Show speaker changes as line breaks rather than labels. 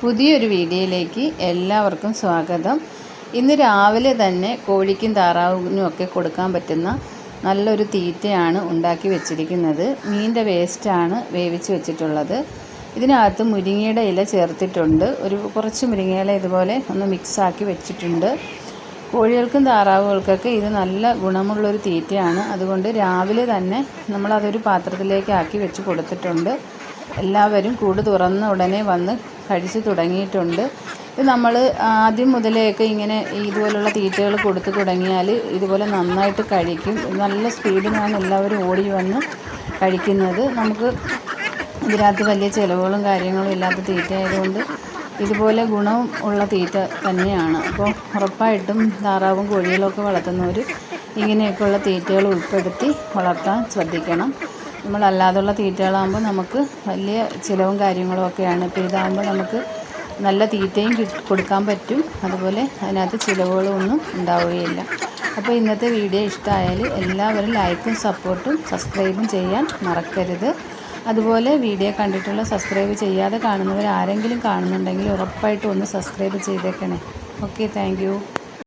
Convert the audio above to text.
പുതിയൊരു വീഡിയോയിലേക്ക് എല്ലാവർക്കും സ്വാഗതം ഇന്ന് രാവിലെ തന്നെ കോഴിക്കും താറാവിനും ഒക്കെ കൊടുക്കാൻ പറ്റുന്ന നല്ലൊരു തീറ്റയാണ് ഉണ്ടാക്കി വെച്ചിരിക്കുന്നത് മീൻ്റെ വേസ്റ്റാണ് വേവിച്ച് വെച്ചിട്ടുള്ളത് ഇതിനകത്ത് മുരിങ്ങയുടെ ഇല ചേർത്തിട്ടുണ്ട് ഒരു കുറച്ച് മുരിങ്ങയില ഇതുപോലെ ഒന്ന് മിക്സാക്കി വെച്ചിട്ടുണ്ട് കോഴികൾക്കും താറാവുകൾക്കൊക്കെ ഇത് നല്ല ഗുണമുള്ളൊരു തീറ്റയാണ് അതുകൊണ്ട് രാവിലെ തന്നെ നമ്മളതൊരു പാത്രത്തിലേക്ക് ആക്കി വെച്ച് കൊടുത്തിട്ടുണ്ട് എല്ലാവരും കൂട് തുറന്ന ഉടനെ വന്ന് കഴിച്ച് തുടങ്ങിയിട്ടുണ്ട് ഇത് നമ്മൾ ആദ്യം മുതലെയൊക്കെ ഇങ്ങനെ ഇതുപോലുള്ള തീറ്റകൾ കൊടുത്തു തുടങ്ങിയാൽ ഇതുപോലെ നന്നായിട്ട് കഴിക്കും നല്ല സ്പീഡിലാണ് എല്ലാവരും ഓടി വന്ന് കഴിക്കുന്നത് നമുക്ക് ഇതിനകത്ത് വലിയ ചിലവുകളും കാര്യങ്ങളും ഇല്ലാത്ത തീറ്റയായതുകൊണ്ട് ഇതുപോലെ ഗുണവും ഉള്ള തീറ്റ തന്നെയാണ് അപ്പോൾ ഉറപ്പായിട്ടും താറാവും കോഴികളൊക്കെ വളർത്തുന്നവർ ഇങ്ങനെയൊക്കെയുള്ള തീറ്റകൾ ഉൾപ്പെടുത്തി വളർത്താൻ ശ്രദ്ധിക്കണം നമ്മളല്ലാതുള്ള തീറ്റകളാകുമ്പോൾ നമുക്ക് വലിയ ചിലവും കാര്യങ്ങളും ഒക്കെയാണ് ഇപ്പോൾ ഇതാകുമ്പോൾ നമുക്ക് നല്ല തീറ്റയും കൊടുക്കാൻ പറ്റും അതുപോലെ അതിനകത്ത് ചിലവുകളൊന്നും ഉണ്ടാവുകയില്ല അപ്പോൾ ഇന്നത്തെ വീഡിയോ ഇഷ്ടമായാൽ എല്ലാവരും ലൈക്കും സപ്പോർട്ടും സബ്സ്ക്രൈബും ചെയ്യാൻ മറക്കരുത് അതുപോലെ വീഡിയോ കണ്ടിട്ടുള്ള സബ്സ്ക്രൈബ് ചെയ്യാതെ കാണുന്നവർ ആരെങ്കിലും കാണുന്നുണ്ടെങ്കിൽ ഉറപ്പായിട്ടും ഒന്ന് സബ്സ്ക്രൈബ് ചെയ്തേക്കണേ ഓക്കെ താങ്ക്